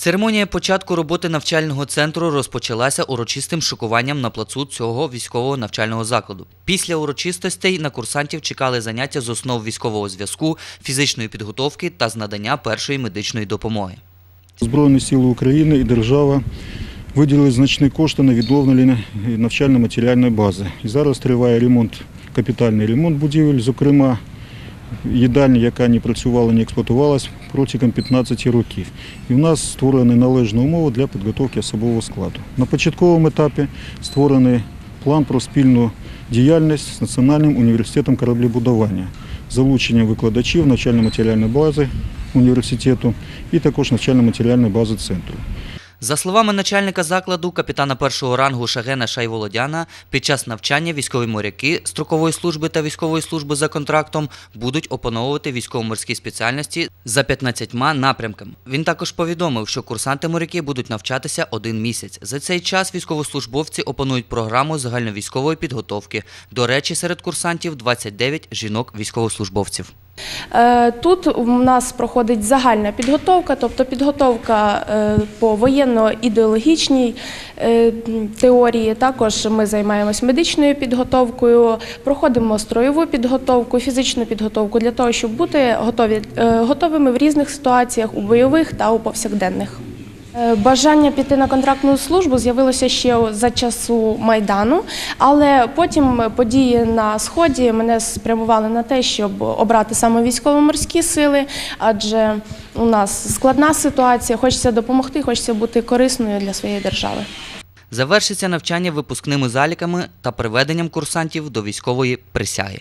Церемонія початку роботи навчального центру розпочалася урочистим шокуванням на плацу цього військового навчального закладу. Після урочистостей на курсантів чекали заняття з основ військового зв'язку, фізичної підготовки та з надання першої медичної допомоги. Збройні сили України і держава виділили значні кошти на відновлення навчально-матеріальної бази. І зараз триває ремонт, капітальний ремонт будівель, зокрема їдальні, яка не працювала, не експлуатувалась протягом 15 років. І в нас створені належні умови для підготовки особового складу. На початковому етапі створений план про спільну діяльність з Національним університетом кораблебудування, залучення викладачів навчально-матеріальної бази університету і також навчально-матеріальної бази центру. За словами начальника закладу, капітана першого рангу Шагена Шайволодяна, під час навчання військові моряки строкової служби та військової служби за контрактом будуть опановувати військово-морські спеціальності за 15 напрямками. Він також повідомив, що курсанти-моряки будуть навчатися один місяць. За цей час військовослужбовці опанують програму загальновійськової підготовки. До речі, серед курсантів 29 жінок-військовослужбовців. Е, Тут у нас проходить загальна підготовка, тобто підготовка е, по воєнно-ідеологічній е, теорії. Також ми займаємось медичною підготовкою, проходимо строєву підготовку, фізичну підготовку для того, щоб бути готові, готовими в різних ситуаціях у бойових та у повсякденних. Е, Бажання піти на контрактну службу з'явилося ще за часу Майдану, але потім події на сході мене спрямували на те, щоб обрати саме військово-морські сили, адже у нас складна ситуація, хочеться допомогти, хочеться бути корисною для своєї держави. Завершиться навчання випускними заліками та приведенням курсантів до військової присяги.